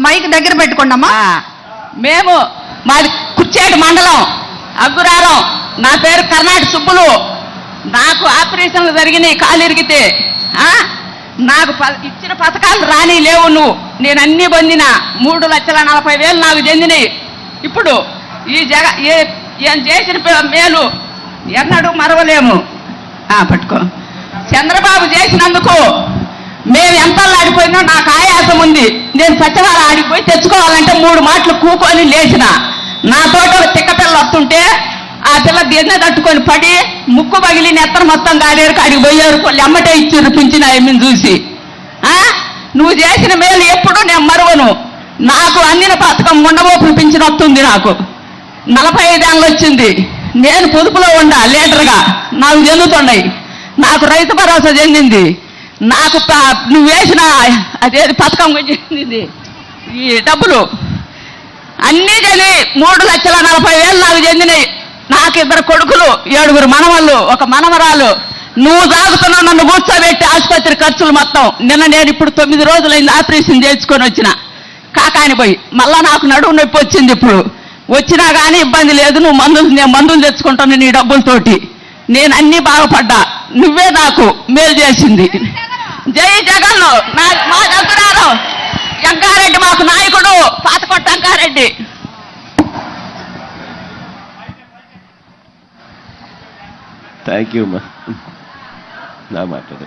Mic దగ్గర పెట్టుకోండమ్మా. మేము మాది కుర్చేడు మండలం అగ్గురారం. నా పేరు కర్ణాటక సుబ్బులు. నాకు ఆపరేషన్లు జరిగినాయి కాలు ఇరిగితే. నాకు ప- ఇచ్చిన పథకాలు రాని లేవు నువ్వు. నేను అన్ని పొందిన. మూడు లక్షల నలభై వేలు నాకు చెందినాయి. ఇప్పుడు ఈ జగ ఏ ఏం చేసిన మేలు ఎన్నడూ మరవలేము. పట్టుకో. చంద్రబాబు చేసినందుకు ఆడిపోయినా నాకు ఆయాసం ఉంది. నేను సత్యవారం ఆడిపోయి తెచ్చుకోవాలంటే మూడు మాటలు కూకొని లేచిన. నా తోట ఒక వస్తుంటే ఆ పిల్ల గిన్నె తట్టుకొని పడి ముక్కు పగిలి నెత్తన మొత్తం కాలేరు కాడికి పోయారు. వాళ్ళు ఎమ్మటే ఇచ్చారు పింఛన్ ఆయమ్మని చూసి. నువ్వు చేసిన మేలు ఎప్పుడు నేను మరువను. నాకు అందిన పథకం ఉండబోపులు పింఛన్ వస్తుంది నాకు. నలభై ఐదేళ్ళు వచ్చింది. నేను పొదుపులో ఉండా లీటర్గా నాకు చెందుతున్నాయి నాకు రైతు భరోసా చెందింది. నాకు నువ్వు వేసిన అదే పథకం చెందింది ఈ డబ్బులు. అన్నీ చెంది మూడు లక్షల నలభై వేలు నాకు చెందినాయి. నాకు ఇద్దరు కొడుకులు ఏడుగురు మనవళ్ళు ఒక మనవరాలు. నువ్వు తాగుతున్నావు నన్ను కూర్చోబెట్టి ఆసుపత్రి ఖర్చులు మొత్తం. నిన్న నేను ఇప్పుడు తొమ్మిది రోజులైంది ఆపరేషన్ చేయించుకొని వచ్చిన. కాకాని పోయి. మళ్ళా నాకు నడువు నొప్పి వచ్చింది ఇప్పుడు. వచ్చినా కానీ ఇబ్బంది లేదు. నువ్వు మందులు నేను మందులు తెచ్చుకుంటాను నీ డబ్బులతోటి. నేను అన్నీ బాగుపడ్డా. నువ్వే నాకు మేలు చేసింది. జై జగన్. మా దగ్గరారు జంకారెడ్డి మాకు నాయకుడు పాతకొట్ట జంకారెడ్డి థ్యాంక్ యూ మా నా మాట్లాడు